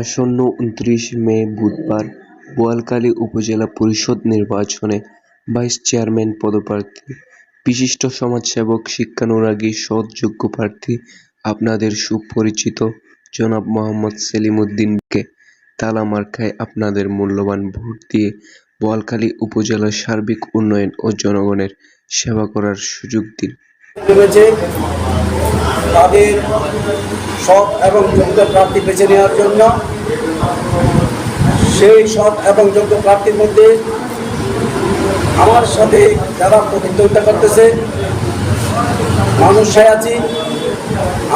আসন্ন উনত্রিশ মে বুধবার বোয়ালখালী উপজেলা পরিষদ নির্বাচনে ভাইস চেয়ারম্যান পদপ্রার্থী, বিশিষ্ট সমাজসেবক, শিক্ষানুরাগী সৎ যোগ্য প্রার্থী আপনাদের সুপরিচিত জনাব মোহাম্মদ সেলিম উদ্দিনকে তালা মার্কায় আপনাদের মূল্যবান ভোট দিয়ে বোয়ালখালী উপজেলার সার্বিক উন্নয়ন ও জনগণের সেবা করার সুযোগ দিন। নেমেছে তাদের সৎ এবং যোগ্য প্রার্থী বেছে নেওয়ার জন্য। সেই সৎ এবং যোগ্য প্রার্থীর মধ্যে আমার সাথে যারা প্রতিদ্বন্দ্বিতা করতেছে, মানুষ আছি।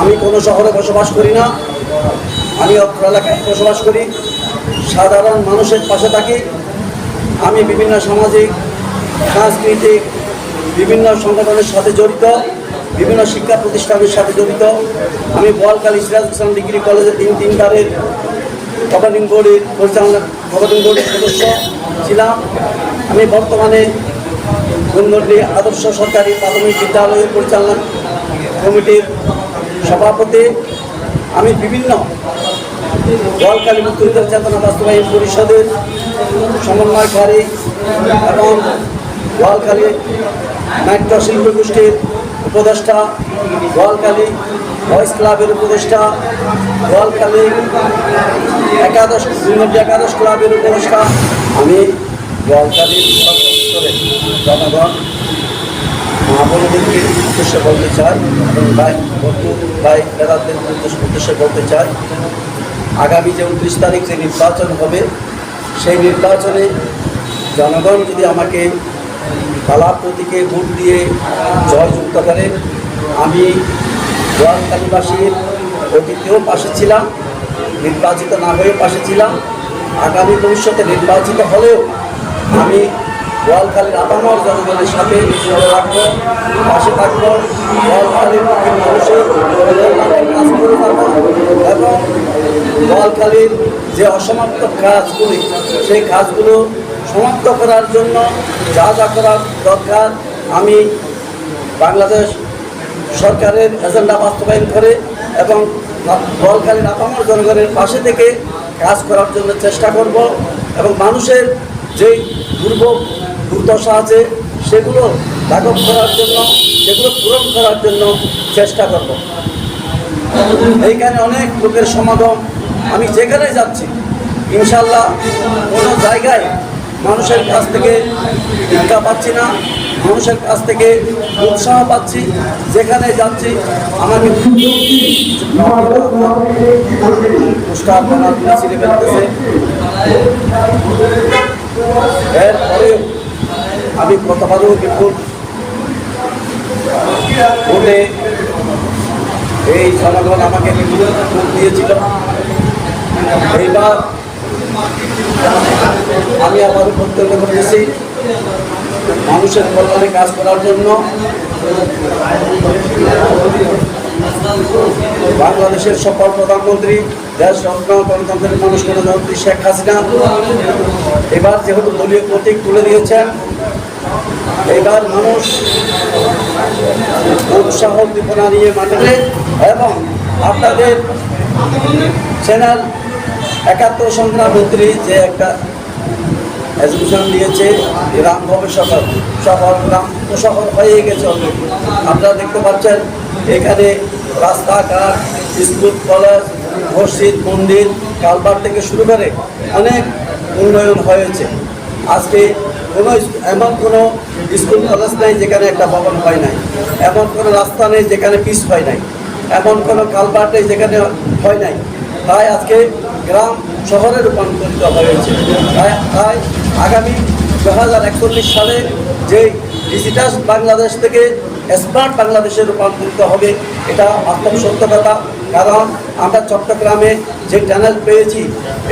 আমি কোনো শহরে বসবাস করি না। আমি অত্র এলাকায় বসবাস করি। সাধারণ মানুষের পাশে থাকি। আমি বিভিন্ন সামাজিক, সাংস্কৃতিক বিভিন্ন সংগঠনের সাথে জড়িত, বিভিন্ন শিক্ষা প্রতিষ্ঠানের সাথে জড়িত। আমি বোয়ালকালী সিরাজ ইসলাম ডিগ্রি কলেজের তিন তিনবারের গভর্নিং বোর্ডের পরিচালনা গভর্নিং বোর্ডের সদস্য ছিলাম। আমি বর্তমানে গুণগণ্ডি আদর্শ সরকারি প্রাথমিক বিদ্যালয়ের পরিচালনা কমিটির সভাপতি। আমি বিভিন্ন বোয়ালকালী মুক্তিযুদ্ধের চেতনা বাস্তবায়ন পরিষদের সমন্বয়কারী এবং বোয়ালখালী নাট্য শিল্প গোষ্ঠীর উপদেষ্টা বোয়ালখালী ভয়েস ক্লাবের উপদেষ্টা বোয়ালখালী একাদশ দুর্নীতি একাদশ ক্লাবের উপদেষ্টা আমি সদস্যরে জনগণ মা বোনদেরকে উদ্দেশ্যে বলতে চাই এবং ভাই, বন্ধু, ভাই বেড়াদের উদ্দেশ্যে বলতে চাই আগামী যে উনত্রিশ তারিখ যে নির্বাচন হবে, সেই নির্বাচনে জনগণ যদি আমাকে তালা প্রতীকে ভোট দিয়ে জয় যুক্ত করে আমি গোয়ালকালীবাসীর অতীতেও পাশে ছিলাম, নির্বাচিত না হয়ে পাশে ছিলাম। আগামী ভবিষ্যতে নির্বাচিত হলেও আমি গোয়ালখালীর আপামর জনগণের সাথে থাকব, পাশে থাকব। গোয়ালখালীর মানুষের কাজ করে যাব এবং গোয়ালখালীর যে অসমাপ্ত কাজগুলি, সেই কাজগুলো সমাপ্ত করার জন্য যা যা করার দরকার, আমি বাংলাদেশ সরকারের এজেন্ডা বাস্তবায়ন করে এবং গোয়ালখালীর আপামর জনগণের পাশে থেকে কাজ করার জন্য চেষ্টা করব এবং মানুষের যে দুর্ভোগ, দুর্দশা আছে, সেগুলো লাঘব করার জন্য, সেগুলো পূরণ করার জন্য চেষ্টা করব। এইখানে অনেক লোকের সমাগম, আমি যেখানে যাচ্ছি, ইনশাল্লাহ কোনো জায়গায় মানুষের কাছ থেকে ভিক্ষা পাচ্ছি না, মানুষের কাছ থেকে উৎসাহ পাচ্ছি, যেখানে যাচ্ছি, আমাকে এরপরেও আমি প্রথমবারও কিন্তু ভোটে এই জনগণ আমাকে ভোট দিয়েছিল। এইবার আমি আমার প্রত্যক্ষ করতেছি মানুষের কল্যাণে কাজ করার জন্য। বাংলাদেশের সফল প্রধানমন্ত্রী, দেশ রত্ন, গণতন্ত্রের মানুষ গণতন্ত্রী শেখ হাসিনা। এবার যেহেতু দলীয় প্রতীক তুলে দিয়েছেন এবার মানুষ উৎসাহ দীপনা নিয়ে মাঠে এবং আপনাদের চ্যানেল একাত্তর সংগ্রাম মন্ত্রী যে একটা এডুকেশন দিয়েছে গ্রাম হবে শহর শহর গ্রাম তো শহর হয়ে গেছে অলরেডি আপনারা দেখতে পাচ্ছেন, এখানে রাস্তাঘাট, স্কুল, কলেজ, মসজিদ, মন্দির কালবার থেকে শুরু করে অনেক উন্নয়ন হয়েছে। আজকে কোনো এমন কোনো স্কুল, কলেজ নেই যেখানে একটা ভবন হয় নাই। এমন কোনো রাস্তা নেই যেখানে পিস হয় নাই। এমন কোনো কালবার নেই যেখানে হয় নাই। তাই আজকে গ্রাম শহরে রূপান্তরিত হয়েছে। তাই তাই আগামী দু হাজার একচল্লিশ সালে যে ডিজিটাল বাংলাদেশ থেকে স্মার্ট বাংলাদেশে রূপান্তরিত হবে, এটা বাস্তব সত্য কথা। কারণ আমরা চট্টগ্রামে যে চ্যানেল পেয়েছি,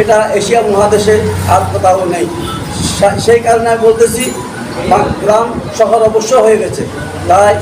এটা এশিয়া মহাদেশে আর কোথাও নেই। সেই কারণে আমি বলতেছি, গ্রাম শহর অবশ্য হয়ে গেছে। তাই